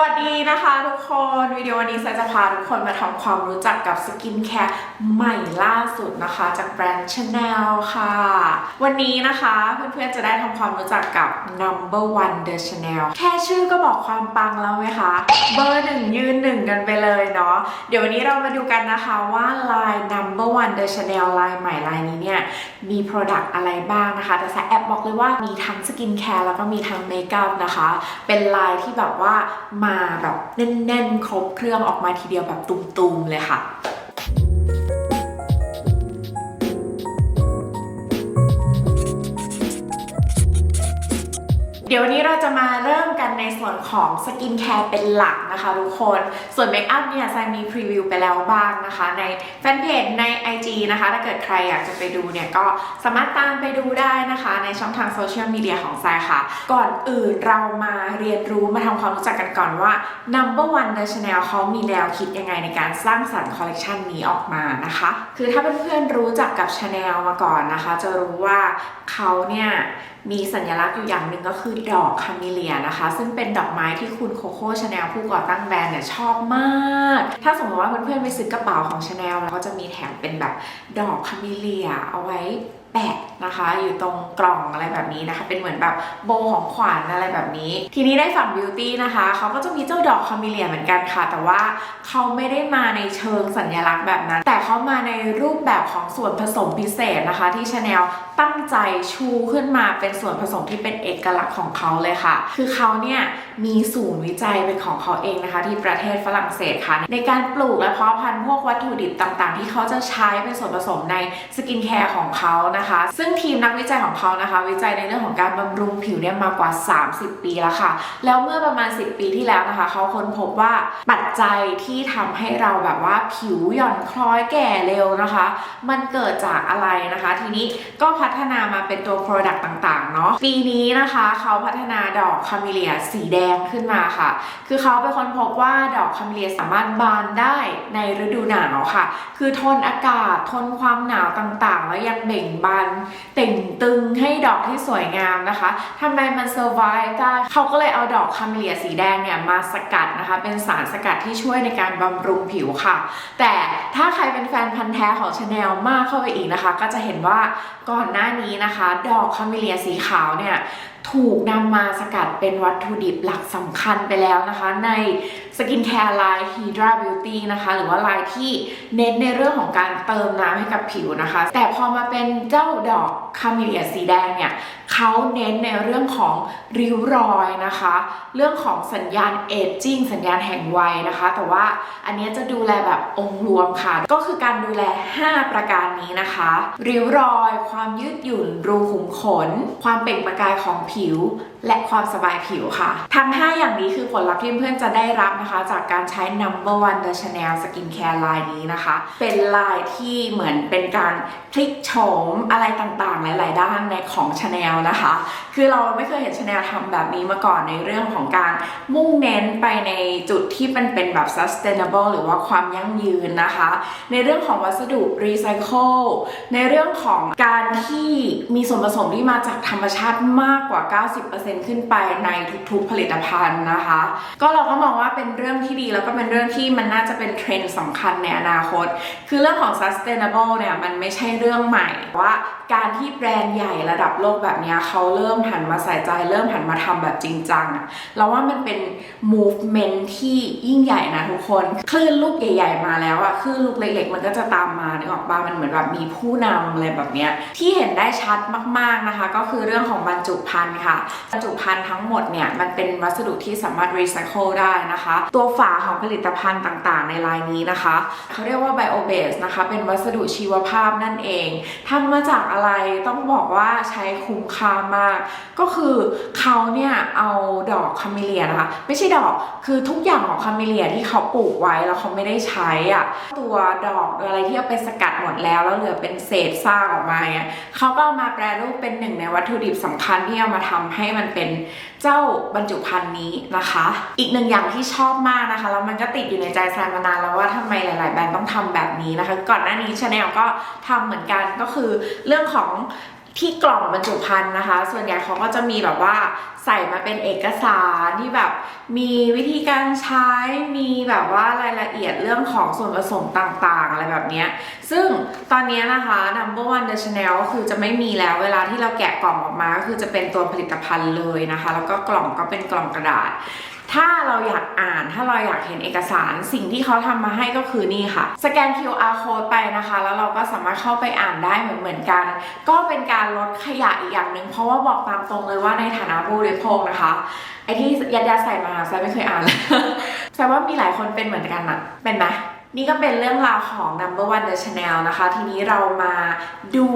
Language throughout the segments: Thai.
สวัสดีนะคะทุกคนวิดีโอวันนี้ไซจะพาทุกคนมาทำความรู้จักกับสกินแคร์ใหม่ล่าสุดนะคะ จากแบรนด์ Chanel ค่ะ วันนี้นะคะเพื่อนๆจะได้ทำความรู้จักกับ Number One The Chanel แค่ชื่อก็บอกความปังแล้วไหมคะเบอร์หนึ่งยืนหนึ่งกันไปเลยเนาะเดี๋ยววันนี้เรามาดูกันนะคะว่าลาย Number One The Chanel ลายใหม่ลายนี้เนี่ยมี Product อะไรบ้างนะคะ แต่แซแอบบอกเลยว่ามีทั้งสกินแคร์แล้วก็มีทั้งเมคอัพนะคะ เป็นลายที่แบบว่ามาาแบบแน่นๆ ครบเครื่องออกมาทีเดียวแบบตุมๆเลยค่ะเดี๋ยววันนี้เราจะมาเริ่ม ในส่วนของสกินแคร์เป็นหลักนะคะทุกคน ส่วนเมคอัพเนี่ยไซมีพรีวิวไปแล้วบ้างนะคะ ในแฟนเพจใน IG นะคะ ถ้าเกิดใครอยากจะไปดูเนี่ยก็สามารถตามไปดูได้นะคะ ในช่องทางโซเชียลมีเดียของไซค่ะ ก่อนอื่นเรามาเรียนรู้มาทำความรู้จักกันก่อนว่า Number One The Chanel เขามีแนวคิดยังไงในการสร้างสรรค์คอลเลกชันนี้ออกมานะคะ คือถ้าเพื่อนๆรู้จักกับ Chanel มาก่อนนะคะ จะรู้ว่าเขาเนี่ยมีสัญลักษณ์อยู่อย่างหนึ่งก็คือดอกคาเมเลียนะคะ ซึ่งเป็นดอกไม้ที่คุณโคโค่ชาแนลผู้ก่อตั้งแบรนด์เนี่ยชอบมาก ถ้าสมมติว่าเพื่อนๆไปซื้อกระเป๋าของชาแนลแล้วก็จะมีแถมเป็นแบบดอกคาเมเลียเอาไว้ แปะนะคะ อยู่ตรงกล่องอะไรแบบนี้นะคะ เป็นเหมือนแบบโบของขวัญอะไรแบบนี้ ทีนี้ได้ฝั่งบิวตี้นะคะ เขาก็จะมีเจ้าดอกคาเมเลียเหมือนกันค่ะ แต่ว่าเขาไม่ได้มาในเชิงสัญลักษณ์แบบนั้น แต่เขามาในรูปแบบของส่วนผสมพิเศษนะคะ ที่ชาแนลตั้งใจชูขึ้นมาเป็นส่วนผสมที่เป็นเอกลักษณ์ของเขาเลยค่ะ คือเขาเนี่ยมีศูนย์วิจัยเป็นของเขาเองนะคะ ที่ประเทศฝรั่งเศสค่ะ ในการปลูกและเพาะพันธุ์พวกวัตถุดิบต่างๆ ที่เขาจะใช้เป็นส่วนผสมในสกินแคร์ของเขานะคะ ซึ่งทีมนักวิจัยของเขานะคะ วิจัยในเรื่องของการบำรุงผิวเนี่ยมากว่า 30 ปีแล้วค่ะ แล้วเมื่อประมาณ 10 ปีที่แล้วนะคะ เขาค้นพบว่าปัจจัยที่ทำให้เราแบบว่าผิวหย่อนคล้อยแก่เร็วนะคะ มันเกิดจากอะไรนะคะ ทีนี้ก็พัฒนามาเป็นตัว Product ต่างๆเนาะปีนี้นะคะเขาพัฒนาดอกคาเมเลียสีแดงขึ้นมาค่ะ คือเขาไปค้นพบว่าดอกคาเมเลียสามารถบานได้ในฤดูหนาวค่ะ คือทนอากาศทนความหนาวต่างๆ แล้วยังเบ่งบานเต่งตึงให้ดอกที่สวยงามนะคะทำไมมันเซอร์ไวได้เขาก็เลยเอาดอกคาเมเลียสีแดงเนี่ยมาสกัดนะคะ เป็นสารสกัดที่ช่วยในการบำรุงผิวค่ะ แต่ถ้าใครเป็นแฟนพันธ์แท้ของชาแนลมากเข้าไปอีกนะคะ ก็จะเห็นว่าก่อนหน้านี้นะคะ ดอกคาเมเลียสีขาวเนี่ย ถูกนำมาสกัดเป็นวัตถุดิบหลักสำคัญไปแล้วนะคะ ในสกินแคร์ไลน์ Hydra Beauty นะคะ หรือว่าไลน์ที่เน้นในเรื่องของการเติมน้ำให้กับผิวนะคะ แต่พอมาเป็นเจ้าดอกคาเมเลียสีแดงเนี่ยเขาเน้นในเรื่องของริ้วรอยนะคะ เรื่องของสัญญาณเอจจิ้งสัญญาณแห่งวัยนะคะ แต่ว่าอันนี้จะดูแลแบบองค์รวมค่ะ ก็คือการดูแล 5 ประการนี้นะคะ ริ้วรอย ความยืดหยุ่นรูขุมขน ความเปล่งประกายของผิวและความสบายผิวค่ะ ทั้ง 5 อย่างนี้คือผลลัพธ์ที่เพื่อนจะได้รับนะคะ จากการใช้ Number One The Chanel Skin Care ลายนี้นะคะ เป็นลายที่เหมือนเป็นการพลิกโฉมอะไรต่างๆ หลาย ๆ ด้านในของ Chanel นะคะ คือเราไม่เคยเห็น Chanel ทำแบบนี้มาก่อนในเรื่องของการมุ่งเน้นไปในจุดที่มันเป็นแบบ sustainable หรือว่าความยั่งยืนนะคะ ในเรื่องของวัสดุ recycle ในเรื่องของการที่มีส่วนผสมที่มาจากธรรมชาติมากกว่าา 90%ขึ้นไปในทุกๆผลิตภัณฑ์นะคะ ก็เราก็มองว่าเป็นเรื่องที่ดีแล้วก็เป็นเรื่องที่มันน่าจะเป็นเทรนด์สำคัญในอนาคต คือเรื่องของ sustainable เนี่ยมันไม่ใช่เรื่องใหม่ว่า การที่แบรนด์ใหญ่ระดับโลกแบบนี้เขาเริ่มหันมาใส่ใจ เริ่มหันมาทำแบบจริงจังอะเราว่ามันเป็น movement ที่ยิ่งใหญ่นะทุกคน คลื่นลูกใหญ่ ๆ มาแล้วอะคลื่นลูกเล็ก ๆ มันก็จะตามมานึกออกปะมันเหมือนแบบมีผู้นำอะไรแบบเนี้ยที่เห็นได้ชัดมากๆนะคะ ก็คือเรื่องของบรรจุภัณฑ์ค่ะ บรรจุภัณฑ์ทั้งหมดเนี่ยมันเป็นวัสดุที่สามารถรีไซเคิลได้นะคะ ตัวฝาของผลิตภัณฑ์ต่างๆ ในลายนี้นะคะเขาเรียกว่า bio base นะคะเป็นวัสดุชีวภาพนั่นเองทำมาจากอะไรต้องบอกว่าใช้คุ้มค่ามาก ก็คือเขาเนี่ยเอาดอกคาเมเลียนะคะ ไม่ใช่ดอกคือทุกอย่างของคาเมเลียที่เขาปลูกไว้แล้วเขาไม่ได้ใช้อะตัวดอกอะไรที่เอาไปสกัดหมดแล้ว แล้วเหลือเป็นเศษซากออกมาเนี่ยเขาก็เอามาแปรรูปเป็นหนึ่งในวัตถุดิบสำคัญที่เอามาทำให้มันเป็นเจ้าบรรจุภัณฑ์นี้นะคะ อีกหนึ่งอย่างที่ชอบมากนะคะแล้วมันก็ติดอยู่ในใจแซนมานานแล้วว่าทำไมหลาย ๆ แบรนด์ต้องทำแบบนี้นะคะ ก่อนหน้านี้ชาแนลก็ทำเหมือนกันก็คือเรื่องของที่กล่องบรรจุภัณฑ์นะคะ ส่วนใหญ่เขาก็จะมีแบบว่าใส่มาเป็นเอกสารที่แบบมีวิธีการใช้มีแบบว่ารายละเอียดเรื่องของส่วนผสมต่างๆ อะไรแบบนี้ ซึ่งตอนนี้นะคะ number one the Chanel ก็คือจะไม่มีแล้วเวลาที่เราแกะกล่องออกมา ก็คือจะเป็นตัวผลิตภัณฑ์เลยนะคะ แล้วก็กล่องก็เป็นกล่องกระดาษ ถ้าเราอยากอ่านถ้าเราอยากเห็นเอกสารสิ่งที่เขาทำมาให้ก็คือนี่ค่ะ สแกน QR code ไปนะคะ แล้วเราก็สามารถเข้าไปอ่านได้เหมือนเหมือนกัน ก็เป็นการลดขยะอีกอย่างหนึ่งเพราะว่าบอกตามตรงเลยว่าในฐานะผู้บริโภคนะคะไอที่ยัดยาใส่มาแซมไม่เคยอ่านเลยแซมว่ามีหลายคนเป็นเหมือนกันอะเป็นไหม นี่ก็เป็นเรื่องราวของ number one the channel นะคะ ทีนี้เรามาดู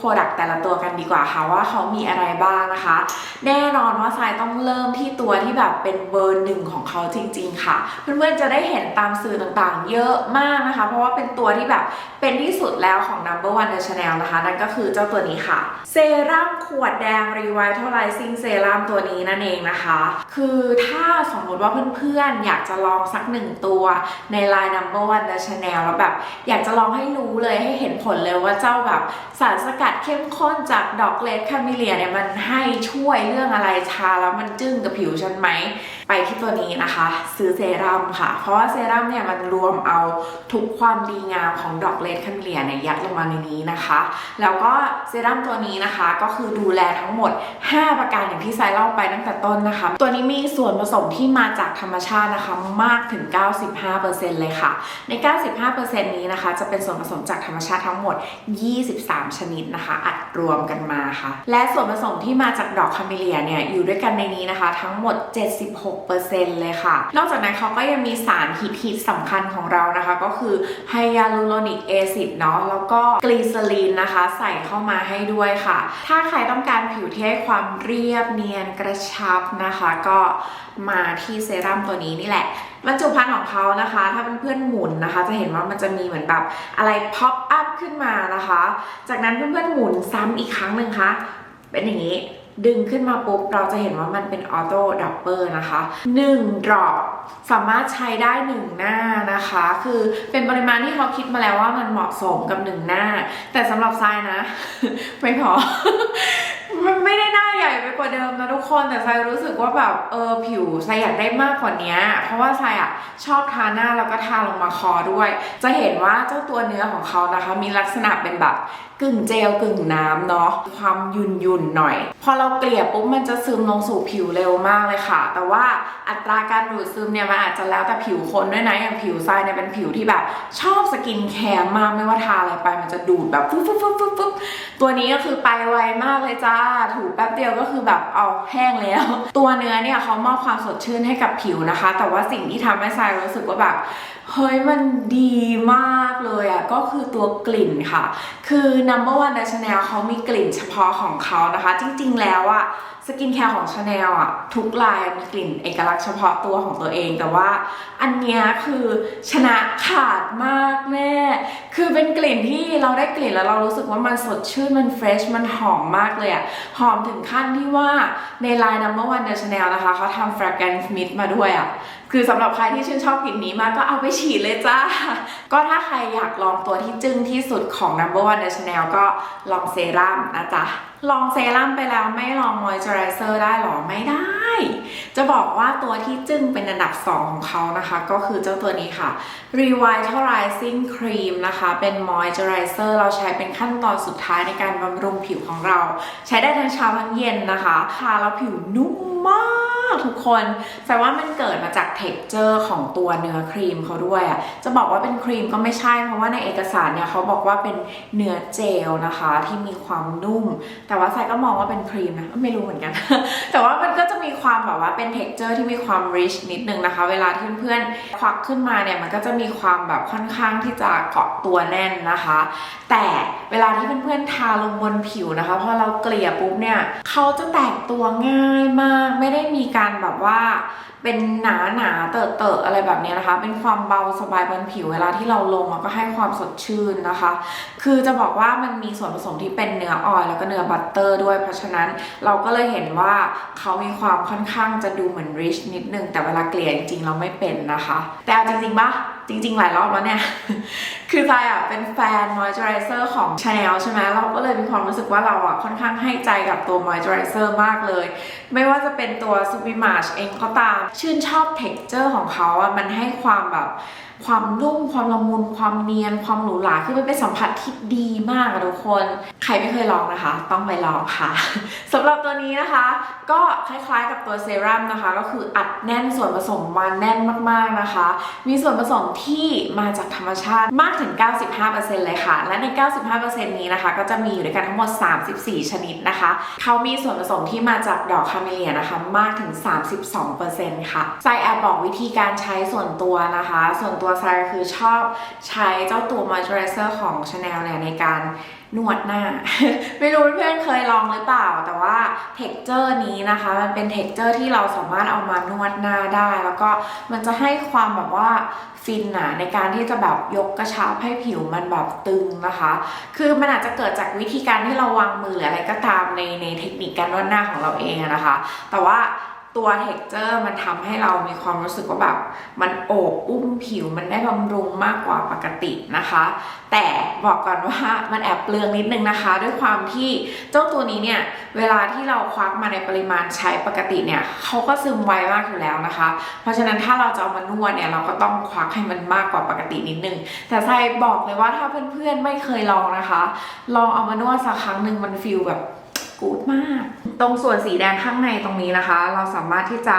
product แต่ละตัวกันดีกว่าค่ะ ว่าเขามีอะไรบ้างนะคะ แน่นอนว่าทรายต้องเริ่มที่ตัวที่แบบเป็นเบอร์หนึ่งของเขาจริง ๆ ค่ะ เพื่อนๆจะได้เห็นตามสื่อต่างๆ เยอะมากนะคะ เพราะว่าเป็นตัวที่แบบเป็นที่สุดแล้วของ number one the channel นะคะ นั่นก็คือเจ้าตัวนี้ค่ะเซรั่มขวดแดง revitalizing serum ตัวนี้นั่นเองนะคะ คือถ้าสมมติว่าเพื่อนๆอยากจะลองสักหนึ่งตัวใน line number one the Chanel แล้วแบบอยากจะลองให้รู้เลยให้เห็นผลเลยว่าเจ้าแบบสารสกัดเข้มข้นจากดอกเลดคามิเลียเนี่ยมันให้ช่วยเรื่องอะไรทาแล้วมันจึ้งกับผิวฉันไหม ไปที่ตัวนี้นะคะ ซื้อเซรั่มค่ะ เพราะว่าเซรั่มเนี่ยมันรวมเอาทุกความดีงามของดอกเลดคามิเลียเนี่ยยัดลงมาในนี้นะคะ แล้วก็เซรั่มตัวนี้นะคะก็คือดูแลทั้งหมด 5 ประการอย่างที่ไซเล่าไปตั้งแต่ต้นนะคะ ตัวนี้มีส่วนผสมที่มาจากธรรมชาตินะคะมากถึง 95%เลยค่ะใน 95%นี้นะคะจะเป็นส่วนผสมจากธรรมชาติทั้งหมด 23 ชนิดนะคะ อัดรวมกันมาค่ะ และส่วนผสมที่มาจากดอกคาเมเลียเนี่ยอยู่ด้วยกันในนี้นะคะ ทั้งหมด 76%เลยค่ะ นอกจากนั้นเขาก็ยังมีสารฮิตฮิตสำคัญของเรานะคะ ก็คือไฮยาลูโรนิกแอซิดเนาะแล้วก็กลีเซอรีนนะคะ ใส่เข้ามาให้ด้วยค่ะ ถ้าใครต้องการผิวที่ให้ความเรียบเนียนกระชับนะคะ ก็มาที่เซรั่มตัวนี้นี่แหละบรรจุภัณฑ์ของเขานะคะ ถ้าเพื่อนๆหมุนนะคะ จะเห็นว่ามันจะมีเหมือนแบบอะไรพ็อปอัพขึ้นมานะคะ จากนั้นเพื่อนๆหมุนซ้ำอีกครั้งหนึ่งคะ เป็นอย่างนี้ดึงขึ้นมาปุ๊บ เราจะเห็นว่ามันเป็นออโต้ดับเบิลนะคะ1ดรอป สามารถใช้ได้1หน้านะคะ คือเป็นปริมาณที่เขาคิดมาแล้วว่ามันเหมาะสมกับ1หน้า แต่สำหรับทรายนะ ไม่พอมันไม่ได้หน้าใหญ่ไปกว่าเดิมนะทุกคนแต่ทรายรู้สึกว่าแบบเออผิวทรายอยากได้มากกว่านี้เพราะว่าทรายอะชอบทาหน้าแล้วก็ทาลงมาคอด้วย จะเห็นว่าเจ้าตัวเนื้อของเขานะคะ มีลักษณะเป็นแบบกึ่งเจลกึ่งน้ำเนาะความยุนยุนๆหน่อย พอเราเกลี่ยปุ๊บมันจะซึมลงสู่ผิวเร็วมากเลยค่ะ แต่ว่าอัตราการดูดซึมเนี่ยมันอาจจะแล้วแต่ผิวคนด้วยนะอย่างผิวทรายเนี่ยเป็นผิวที่แบบ ชอบสกินแคร์มากไม่ว่าทาอะไรไปมันจะดูดแบบฟึ๊บฟึ๊บฟึ๊บฟึ๊บฟึ๊บตัวนี้ก็คือไปไวมากเลยจ้า ถูแป๊บเดียวก็คือแบบเอาแห้งแล้ว ตัวเนื้อเนี่ยเขามอบความสดชื่นให้กับผิวนะคะ แต่ว่าสิ่งที่ทำให้ทรายรู้สึกว่าแบบ เฮ้ยมันดีมากเลยอะก็คือตัวกลิ่นค่ะ คือ number one ใน Chanel เขามีกลิ่นเฉพาะของเขานะคะ จริงๆแล้วอะสกินแคร์ของ Chanel อะทุกลายมีกลิ่นเอกลักษณ์เฉพาะตัวของตัวเอง แต่ว่าอันเนี้ยคือชนะขาดมากแม่คือเป็นกลิ่นที่เราได้กลิ่นแล้วเรารู้สึกว่ามันสดชื่นมันเฟรชมันหอมมากเลยอะหอมถึงขั้นที่ว่าในไลน์ number one the Chanel นะคะเขาทำ fragrance mist มาด้วยอะ คือสำหรับใครที่ชื่นชอบกลิ่นนี้มากก็เอาไปฉีดเลยจ้า ก็ถ้าใครอยากลองตัวที่จึ้งที่สุดของ number one the Chanel ก็ลองเซรั่มนะจ๊ะ ลองเซรั่มไปแล้วไม่ลองมอยเจอไรเซอร์ได้หรอไม่ได้ จะบอกว่าตัวที่จึ้งเป็นอันดับ 2 ของเขานะคะ ก็คือเจ้าตัวนี้ค่ะ Revitalizing Cream นะคะ เป็น Moisturizer เราใช้เป็นขั้นตอนสุดท้ายในการบำรุงผิวของเรา ใช้ได้ทั้งเช้าทั้งเย็นนะคะทาแล้วผิวนุ่มมาก ทุกคนแต่ว่ามันเกิดมาจากเท็กเจอร์ของตัวเนื้อครีมเขาด้วยอะจะบอกว่าเป็นครีมก็ไม่ใช่เพราะว่าในเอกสารเนี่ยเขาบอกว่าเป็นเนื้อเจลนะคะที่มีความนุ่ม แต่ว่าใส่ก็มองว่าเป็นครีมนะไม่รู้เหมือนกัน แต่ว่ามันก็จะมีความแบบว่าเป็นเท็กเจอร์ที่มีความ rich นิดนึงนะคะ เวลาที่เพื่อนๆควักขึ้นมาเนี่ยมันก็จะมีความแบบค่อนข้างที่จะเกาะตัวแน่นนะคะ แต่เวลาที่เพื่อนๆทาลงบนผิวนะคะพอเราเกลี่ยปุ๊บเนี่ยเขาจะแตกตัวง่ายมากไม่ได้มีการการแบบว่าเป็นหนาหนาเตอะเตอะๆอะไรแบบนี้นะคะ เป็นความเบาสบายบนผิวเวลาที่เราลงแล้วก็ให้ความสดชื่นนะคะ คือจะบอกว่ามันมีส่วนผสมที่เป็นเนื้อออยแล้วก็เนื้อบัตเตอร์ด้วย เพราะฉะนั้นเราก็เลยเห็นว่าเขามีความค่อนข้างจะดูเหมือนริชนิดนึง แต่เวลาเกลี่ยจริงๆเราไม่เป็นนะคะ แต่เอาจริงๆปะจริงๆ หลายรอบแล้วเนี่ย คือใจอะเป็นแฟนมอยเจอไรเซอร์ของ Chanel ใช่ไหมเราก็เลยมีความรู้สึกว่าเราอะค่อนข้างให้ใจกับตัวมอยเจอไรเซอร์มากเลย ไม่ว่าจะเป็นตัว s u b i m a r c h เองก็ตามชื่นชอบ t e x t อร์ของเขาอะมันให้ความแบบ ความนุ่มความละมุนความเนียน ความหรูหราคือมันเป็นสัมผัสที่ดีมากอะทุกคน ใครไม่เคยลองนะคะ ต้องไปลองค่ะสำหรับตัวนี้นะคะ ก็คล้ายๆกับตัวเซรั่มนะคะ ก็คืออัดแน่นส่วนผสมมาแน่นมากๆนะคะ มีส่วนผสมที่มาจากธรรมชาติมากถึง 95%เลยค่ะ และใน 95%นี้นะคะ ก็จะมีอยู่ด้วยกันทั้งหมด 34 ชนิดนะคะ เขามีส่วนผสมที่มาจากดอกคาเมเลียนะคะ มากถึง 32%ค่ะไซแอบบอกวิธีการใช้ส่วนตัวนะคะ ส่วนตัวไซคือชอบใช้เจ้าตัว moisturizer ของ Chanel เนี่ยในการนวดหน้า ไม่รู้เพื่อนเคยลองหรือเปล่า แต่ว่าเท็กเจอร์นี้นะคะ มันเป็นเท็กเจอร์ที่เราสามารถเอามานวดหน้าได้ แล้วก็มันจะให้ความแบบว่าฟินนะในการที่จะแบบยกกระชับให้ผิวมันแบบตึงนะคะ คือมันอาจจะเกิดจากวิธีการที่เราวางมือหรืออะไรก็ตามในในเทคนิคการนวดหน้าของเราเองนะคะ แต่ว่า ตัวเท็กเจอร์มันทำให้เรามีความรู้สึกว่าแบบ มันโอบอุ้มผิวมันได้บำรุงมากกว่าปกตินะคะ แต่บอกก่อนว่ามันแอบเปลืองนิดนึงนะคะ ด้วยความที่เจ้าตัวนี้เนี่ยเวลาที่เราควักมาในปริมาณใช้ปกติเนี่ยเขาก็ซึมไวมากอยู่แล้วนะคะ เพราะฉะนั้นถ้าเราจะเอามานวดเนี่ยเราก็ต้องควักให้มันมากกว่าปกตินิดนึง แต่ไซบอกเลยว่าถ้าเพื่อนๆไม่เคยลองนะคะ ลองเอามานวดสักครั้งหนึ่งมันฟีลแบบ กูดมาก ตรงส่วนสีแดงข้างในตรงนี้นะคะ เราสามารถที่จะ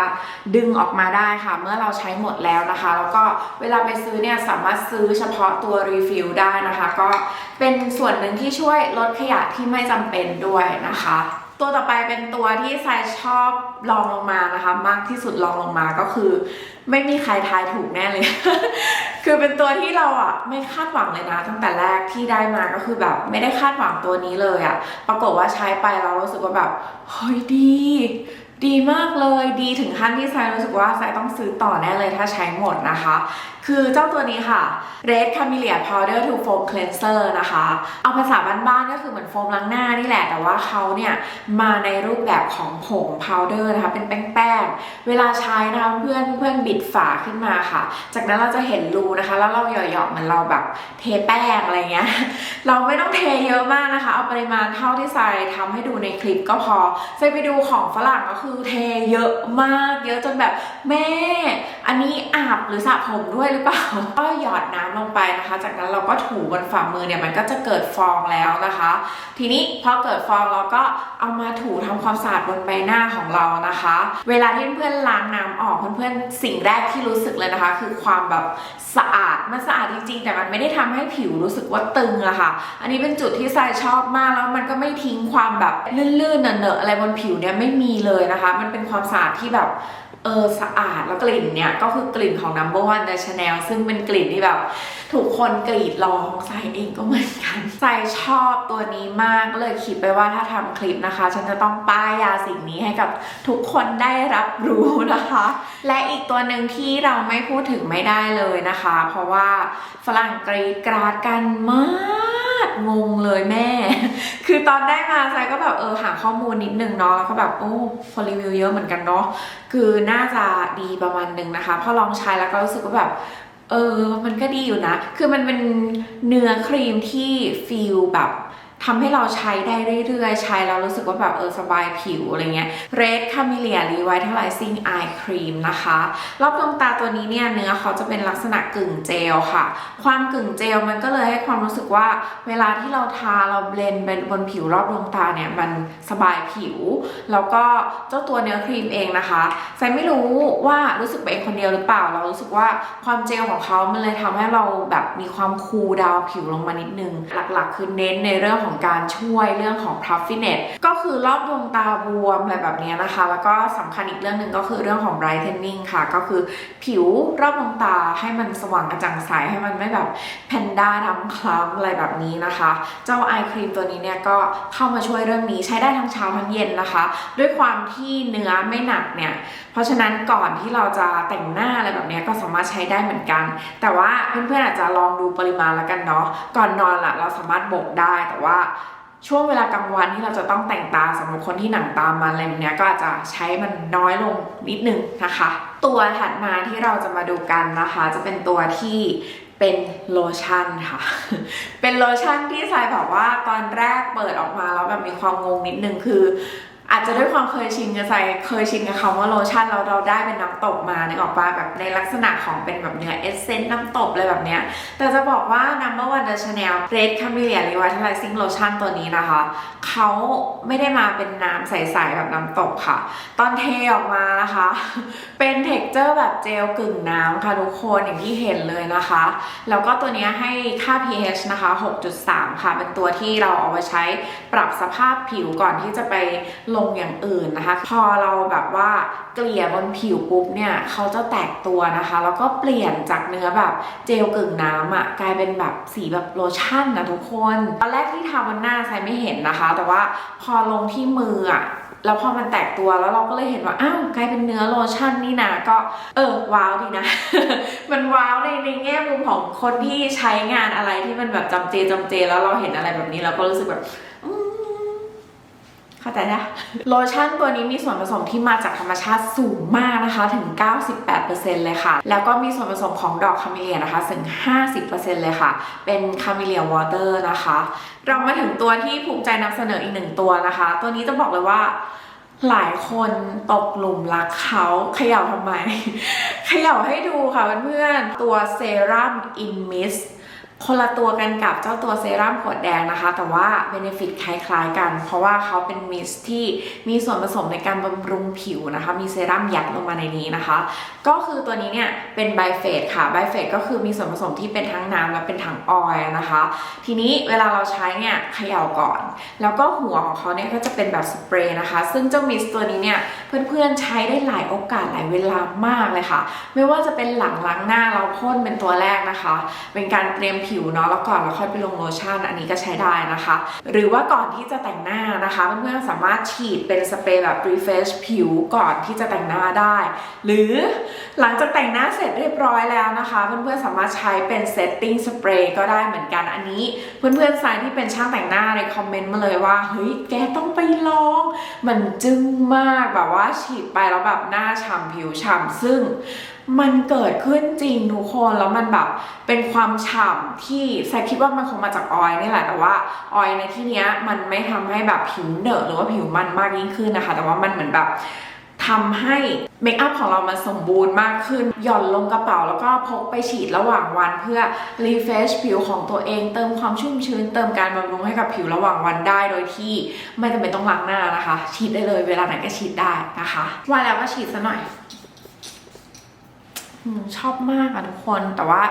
ดึงออกมาได้ค่ะ เมื่อเราใช้หมดแล้วนะคะ แล้วก็เวลาไปซื้อเนี่ยสามารถซื้อเฉพาะตัวรีฟิลได้นะคะ ก็เป็นส่วนหนึ่งที่ช่วยลดขยะที่ไม่จำเป็นด้วยนะคะ ตัวต่อไปเป็นตัวที่ไซชอบลองลงมานะคะ มากที่สุดลองลงมาก็คือ ไม่มีใครทายถูกแน่เลย คือเป็นตัวที่เราอะไม่คาดหวังเลยนะ ตั้งแต่แรกที่ได้มาก็คือแบบไม่ได้คาดหวังตัวนี้เลยอะ ปรากฏว่าใช้ไปเรารู้สึกว่าแบบเฮ้ยดี ดีมากเลยดีถึงขั้นที่ไซรู้สึกว่าไซต้องซื้อต่อแน่เลยถ้าใช้หมดนะคะคือเจ้าตัวนี้ค่ะ Red Camellia Powder to Foam Cleanser นะคะ เอาภาษาบ้านๆก็คือเหมือนโฟมล้างหน้านี่แหละ แต่ว่าเขาเนี่ยมาในรูปแบบของผง powder นะคะ เป็นแป้งๆ เวลาใช้นะคะเพื่อนเพื่อนบิดฝาขึ้นมาค่ะ จากนั้นเราจะเห็นรูนะคะ แล้วเราหยอดๆเหมือนเราแบบเทแป้งอะไรเงี้ย เราไม่ต้องเทเยอะมากนะคะ เอาปริมาณเท่าที่ทรายทำให้ดูในคลิปก็พอทรายไปดูของฝรั่งก็คือเทเยอะมาก เยอะจนแบบแม่อันนี้อาบหรือสระผมด้วยหรือเปล่า ก็หยอดน้ำลงไปนะคะ จากนั้นเราก็ถูบนฝ่ามือเนี่ยมันก็จะเกิดฟองแล้วนะคะ ทีนี้พอเกิดฟองเราก็เอามาถูทำความสะอาดบนใบหน้าของเรานะคะ เวลาที่เพื่อนๆล้างน้ำออกเพื่อนๆสิ่งแรกที่รู้สึกเลยนะคะ คือความแบบสะอาดมันสะอาดจริงๆ แต่มันไม่ได้ทำให้ผิวรู้สึกว่าตึงอะค่ะ อันนี้เป็นจุดที่ทรายชอบมากแล้วมันก็ไม่ทิ้งความแบบลื่นๆเนอะๆอะไรบนผิวเนี่ยไม่มีเลยนะคะ มันเป็นความสะอาดที่แบบ เออสะอาดแล้วกลิ่นเนี่ยก็คือกลิ่นของ number one the Chanel ซึ่งเป็นกลิ่นที่แบบทุกคนกรีดร้องใส่เองก็เหมือนกันใส่ชอบตัวนี้มากเลยคิดไปว่าถ้าทำคลิปนะคะ ฉันจะต้องป้ายยาสิ่งนี้ให้กับทุกคนได้รับรู้นะคะ และอีกตัวหนึ่งที่เราไม่พูดถึงไม่ได้เลยนะคะ เพราะว่าฝรั่งกรีดกราดกันมาก งงเลยแม่ คือตอนได้มาไซก็แบบเออหาข้อมูลนิดนึงเนาะแล้วก็แบบโอ้คนรีวิวเยอะเหมือนกันเนาะคือน่าจะดีประมาณนึงนะคะ พอลองใช้แล้วก็รู้สึกว่าแบบเออ มันก็ดีอยู่นะ คือมันเป็นเนื้อครีมที่ฟีลแบบ ทำให้เราใช้ได้เรื่อยๆ ใช้แล้วรู้สึกว่าแบบเออสบายผิวอะไรเงี้ย Red Camellia Revitalizing Eye Cream นะคะ รอบดวงตาตัวนี้เนี่ยเนื้อเขาจะเป็นลักษณะกึ่งเจลค่ะ ความกึ่งเจลมันก็เลยให้ความรู้สึกว่าเวลาที่เราทาเราเบลนด์เป็นบนผิวรอบดวงตาเนี่ยมันสบายผิว แล้วก็เจ้าตัวเนื้อครีมเองนะคะไซไม่รู้ว่ารู้สึกไปเองคนเดียวหรือเปล่า เรารู้สึกว่าความเจลของเขามันเลยทำให้เราแบบมีความคูลดาวผิวลงมานิดนึง หลักๆ คือเน้นในเรื่องของของการช่วยเรื่องของ puffiness ก็คือรอบดวงตาบวมอะไรแบบนี้นะคะ แล้วก็สำคัญอีกเรื่องหนึ่งก็คือเรื่องของ brightening ค่ะ ก็คือผิวรอบดวงตาให้มันสว่างกระจ่างใสให้มันไม่แบบแพนด้าดำคล้ำอะไรแบบนี้นะคะ เจ้าไอครีมตัวนี้เนี่ยก็เข้ามาช่วยเรื่องนี้ใช้ได้ทั้งเช้าทั้งเย็นนะคะ ด้วยความที่เนื้อไม่หนักเนี่ยเพราะฉะนั้นก่อนที่เราจะแต่งหน้าอะไรแบบนี้ก็สามารถใช้ได้เหมือนกัน แต่ว่าเพื่อนๆอาจจะลองดูปริมาณแล้วกันเนาะก่อนนอนล่ะเราสามารถโบกได้แต่ว่าช่วงเวลากลางวันที่เราจะต้องแต่งตาสำหรับคนที่หนังตามันอะไรแบบเนี้ยก็อาจจะใช้มันน้อยลงนิดนึงนะคะ ตัวถัดมาที่เราจะมาดูกันนะคะ จะเป็นตัวที่เป็นโลชั่นค่ะ เป็นโลชั่นที่ใส่แบบว่าตอนแรกเปิดออกมาแล้วแบบมีความงงนิดนึงคือ อาจจะด้วยความเคยชินกับใส่เคยชินกับคำว่าโลชั่นเราเราได้เป็นน้ำตกมาเนี่ยออกมาแบบในลักษณะของเป็นแบบเนื้อเอสเซนต์น้ำตกอะไรแบบเนี้ยแต่จะบอกว่า number one the Chanel Red Camellia Revitalizing Lotion ตัวนี้นะคะเขาไม่ได้มาเป็นน้ำใสๆแบบน้ำตกค่ะ ตอนเทออกมานะคะ เป็นเท็กเจอร์แบบเจลกึ่งน้ำค่ะทุกคนอย่างที่เห็นเลยนะคะ แล้วก็ตัวนี้ให้ค่า pH นะคะ 6.3 ค่ะ เป็นตัวที่เราเอาไว้ใช้ปรับสภาพผิวก่อนที่จะไปลงอย่างอื่นนะคะ พอเราแบบว่าเกลี่ยบนผิวปุ๊บเนี่ยเขาจะแตกตัวนะคะ แล้วก็เปลี่ยนจากเนื้อแบบเจลกึ่งน้ำอะ่ะกลายเป็นแบบสีแบบโลชั่นนะทุกคนตอนแรกที่ทาบนหน้าใส่ไม่เห็นนะคะ แต่ว่าพอลงที่มืออะแล้วพอมันแตกตัวแล้วเราก็เลยเห็นว่าอ้าวกลายเป็นเนื้อโลชั่นนี่นะก็ เออว้าวดีนะ มันว้าวในในแง่มุมของคนที่ใช้งานอะไรที่มันแบบจำเจจำเจ แล้วเราเห็นอะไรแบบนี้เราก็รู้สึกแบบ เข้าใจนะโลชั่นตัวนี้มีส่วนผสมที่มาจากธรรมชาติสูงมากนะคะถึง 98%เลยค่ะ แล้วก็มีส่วนผสมของดอกคาเมเลียนะคะถึง 50%เลยค่ะ เป็นคาเมเลียวอเตอร์นะคะ เรามาถึงตัวที่ภูมิใจนำเสนออีกหนึ่งตัวนะคะ ตัวนี้จะบอกเลยว่าหลายคนตกหลุมรักเขาเขย่าทำไม เขย่าให้ดูค่ะเพื่อนๆ ตัวเซรั่มอินมิส คนละตัวกันกับเจ้าตัวเซรั่มขวดแดงนะคะ แต่ว่าเบนฟิตคล้ายๆกัน เพราะว่าเขาเป็นมิสที่มีส่วนผสมในการบำรุงผิวนะคะ มีเซรั่มยัดลงมาในนี้นะคะ ก็คือตัวนี้เนี่ยเป็นไบเฟตค่ะไบเฟตก็คือมีส่วนผสมที่เป็นทั้งน้ำและเป็นทั้งออยล์นะคะ ทีนี้เวลาเราใช้เนี่ยเขย่าก่อน แล้วก็หัวของเขาเนี่ยก็จะเป็นแบบสเปรย์นะคะ ซึ่งเจ้ามิสตัวนี้เนี่ยเพื่อนๆใช้ได้หลายโอกาสหลายเวลามากเลยค่ะ ไม่ว่าจะเป็นหลังล้างหน้าเราพ่นเป็นตัวแรกนะคะ เป็นการเตรียมผวเนาะแล้วก่อนเราค่อยไปลงโลชั่นอันนี้ก็ใช้ได้นะคะ หรือว่าก่อนที่จะแต่งหน้านะคะเพื่อนๆสามารถฉีดเป็นสเปรย์แบบ refresh ผิวก่อนที่จะแต่งหน้าได้ หรือหลังจากแต่งหน้าเสร็จเรียบร้อยแล้วนะคะเพื่อนๆสามารถใช้เป็น setting spray ก็ได้เหมือนกันอันนี้ เพื่อนๆสายที่เป็นช่างแต่งหน้าในคอมเมนต์มาเลยว่าเฮ้ยแกต้องไปลอง มันจึ้งมากแบบว่าฉีดไปแล้วแบบหน้าฉ่ำผิวฉ่ำซึ่งมันเกิดขึ้นจริงทุกคนแล้วมันแบบเป็นความฉ่ำที่แซคคิดว่ามันคงมาจากออยนี่แหละแต่ว่าออยในที่เนี้ยมันไม่ทำให้แบบผิวเหนอะหรือว่าผิวมันมากยิ่งขึ้นนะคะ แต่ว่ามันเหมือนแบบทำให้เมคอัพของเรามันสมบูรณ์มากขึ้น หย่อนลงกระเป๋าแล้วก็พกไปฉีดระหว่างวันเพื่อรีเฟชผิวของตัวเอง เติมความชุ่มชื้น เติมการบำรุงให้กับผิวระหว่างวันได้โดยที่ไม่จำเป็นต้องล้างหน้านะคะ ฉีดได้เลยเวลาไหนก็ฉีดได้นะคะว่าแล้วก็ฉีดซะหน่อย ชอบมากอะทุกคนแต่ว่า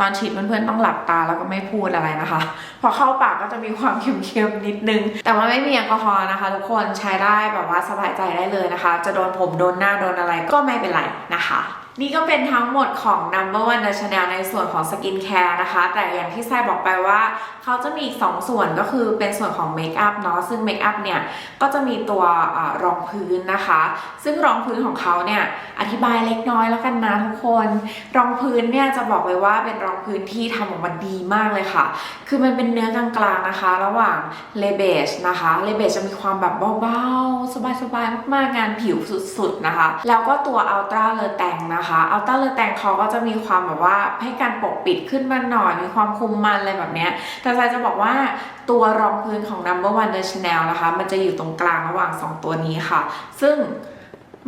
ตอนฉีดเพื่อนๆต้องหลับตาแล้วก็ไม่พูดอะไรนะคะ พอเข้าปากก็จะมีความเค็มๆนิดนึง แต่ว่าไม่มีแอลกอฮอล์นะคะ ทุกคนใช้ได้แบบว่าสบายใจได้เลยนะคะ จะโดนผมโดนหน้าโดนอะไรก็ไม่เป็นไรนะคะ นี่ก็เป็นทั้งหมดของ Number One The Chanel ในส่วนของสกินแคร์นะคะ แต่อย่างที่ทรายบอกไปว่าเขาจะมีอีก 2 ส่วนก็คือเป็นส่วนของเมคอัพเนาะซึ่งเมคอัพเนี่ยก็จะมีตัวอรองพื้นนะคะ ซึ่งรองพื้นของเขาเนี่ยอธิบายเล็กน้อยแล้วกันนะทุกคน รองพื้นเนี่ยจะบอกเลยว่าเป็นรองพื้นที่ทำออกมาดีมากเลยค่ะ คือมันเป็นเนื้อกลางๆนะคะ ระหว่างเลเบชนะคะเลเบชจะมีความแบบเบาๆ สบายๆมากๆงานผิวสุดๆนะคะ แล้วก็ตัวอัลตราเลอแตงนะคะอัลต้าเลอแตงเขาก็จะมีความแบบว่าให้การปกปิดขึ้นมาหน่อย มีความคุมมันอะไรแบบเนี้ยแต่ใจจะบอกว่าตัวรองพื้นของ Number One The Chanel นะคะ มันจะอยู่ตรงกลางระหว่าง 2 ตัวนี้ค่ะ ซึ่ง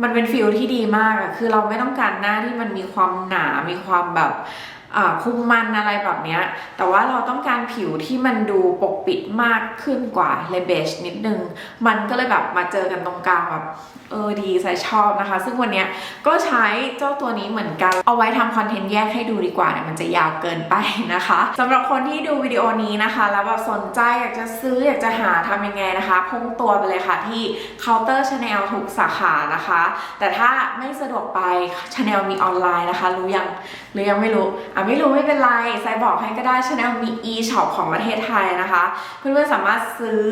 มันเป็นฟิลที่ดีมากอะคือเราไม่ต้องการหน้าที่มันมีความหนา มีความแบบ คุมมันอะไรแบบเนี้ยแต่ว่าเราต้องการผิวที่มันดูปกปิดมากขึ้นกว่าเลเบชนิดนึง มันก็เลยแบบมาเจอกันตรงกลางแบบเออดีใส่ชอบนะคะ ซึ่งวันนี้ก็ใช้เจ้าตัวนี้เหมือนกัน เอาไว้ทำคอนเทนต์แยกให้ดูดีกว่าเนี่ยมันจะยาวเกินไปนะคะสำหรับคนที่ดูวิดีโอนี้นะคะ แล้วแบบสนใจอยากจะซื้ออยากจะหาทำยังไงนะคะพุ่งตัวไปเลยค่ะที่เคาน์เตอร์ชาแนลทุกสาขานะคะ แต่ถ้า ไม่สะดวกไปชาแนลมีออนไลน์นะคะ รู้ยังหรือยังไม่รู้อะไม่รู้ไม่เป็นไรไซบอกให้ก็ได้ชาแนลมี e-shop ของประเทศไทยนะคะ เพื่อนๆสามารถซื้อ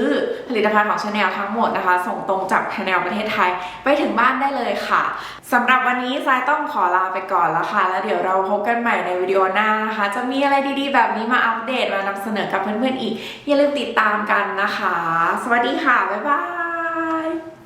ผลิตภัณฑ์ของชาแนลทั้งหมดนะคะ ส่งตรงจากชาแนลประเทศไทยไปถึงบ้านได้เลยค่ะสำหรับวันนี้ทรายต้องขอลาไปก่อนแล้วค่ะ แล้วเดี๋ยวเราพบกันใหม่ในวิดีโอหน้านะคะ จะมีอะไรดีๆ แบบนี้มาอัปเดตมานำเสนอกับเพื่อนๆอีกอย่าลืมติดตามกันนะคะ สวัสดีค่ะบ๊ายบาย